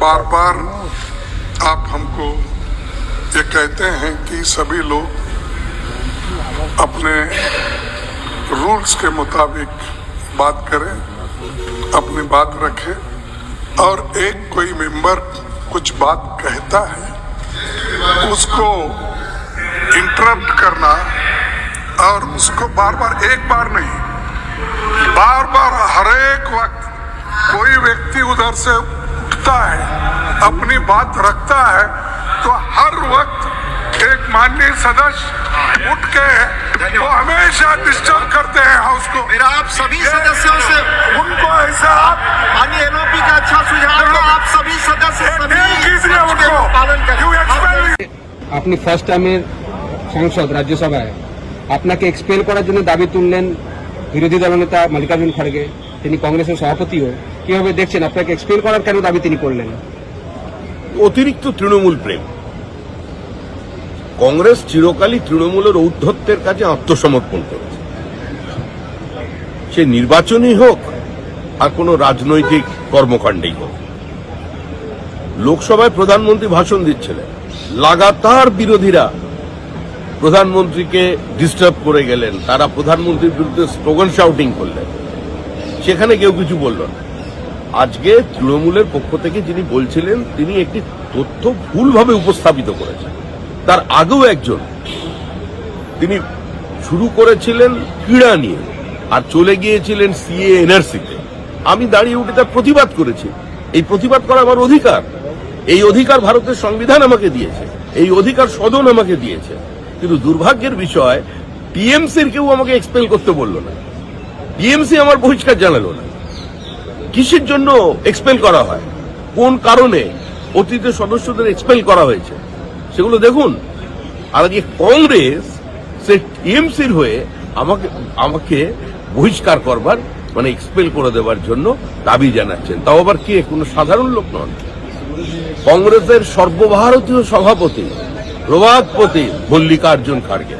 बार बार आप हमको ये कहते हैं कि सभी लोग अपने रूल्स के मुताबिक बात करें, अपनी बात रखें और एक कोई मेंबर कुछ बात कहता है, उसको इंटरप्ट करना और उसको बार बार एक बार नहीं बार बार हर एक वक्त कोई व्यक्ति उधर से उठता है अपनी बात रखता है तो हर वक्त एक माननीय सदस्य उठ के वो हमेशा डिस्टर्ब करते हैं हाउस को मेरा आप सभी सदस्यों से उनको ऐसा आप माननीय एनओपी का अच्छा सुझाव है आप सभी सदस्य सभी टेल कीजिए नियम के उनको पालन यू करें एक्सपेल আপনি ফার্স্ট টাইমের সাংসদ রাজ্যসভায় আপনাকে এক্সপেল করার জন্য দাবি তুললেন বিরোধী দলনেতা মল্লিকার্জুন খড়গে তিনি কংগ্রেসের সভাপতিও। কীভাবে দেখছেন? আপনাকে এক্সপ্লেন করার কেন দাবি তিনি করলেন? অতিরিক্ত তৃণমূল প্রেম। কংগ্রেস চিরকালই তৃণমূলের ঔদ্ধত্যের কাছে আত্মসমর্পণ করেছে। সে নির্বাচনই হোক, আর কোনো রাজনৈতিক কর্মকাণ্ডেই হোক। লোকসভায় প্রধানমন্ত্রী ভাষণ দিচ্ছিলেন। লাগাতার বিরোধীরা প্রধানমন্ত্রীকে ডিস্টার্ব করে গেলেন। তারা প্রধানমন্ত্রীর বিরুদ্ধে স্লোগান শাউটিং করলেন। সেখানে কেউ কিছু বলল না। আজকে তৃণমূলের পক্ষ থেকে যিনি বলছিলেন, তিনি একটি তথ্য ভুলভাবে উপস্থাপিত করেছেন। তার আগেও একজন। তিনি শুরু করেছিলেন ক্রীড়া নিয়ে আর চলে গিয়েছিলেন সিএ এনআরসিতে আমি দাঁড়িয়ে উঠে তার প্রতিবাদ করেছি। এই প্রতিবাদ করা আমার অধিকার। এই অধিকার ভারতের সংবিধান আমাকে দিয়েছে। এই অধিকার সদন আমাকে দিয়েছে। কিন্তু দুর্ভাগ্যের বিষয় টিএমসির কেউ আমাকে এক্সপেল করতে বলল না। টিএমসি আমার বহিষ্কার জানালো না। কিসের জন্য এক্সপেল করা হয়? কোন কারণে অতীতের সদস্যদের এক্সপেল করা হয়েছে? সেগুলো দেখুন। আর আজকে কংগ্রেস সে টিএমসির হয়ে আমাকে আমাকে বহিষ্কার করবার মানে এক্সপেল করে দেওয়ার জন্য দাবি জানাচ্ছেন। তাও আবার কে? কোনো সাধারণ লোক নন। কংগ্রেসের সর্বভারতীয় সভাপতি প্রভাতপতি মল্লিকার্জুন খাড়গে।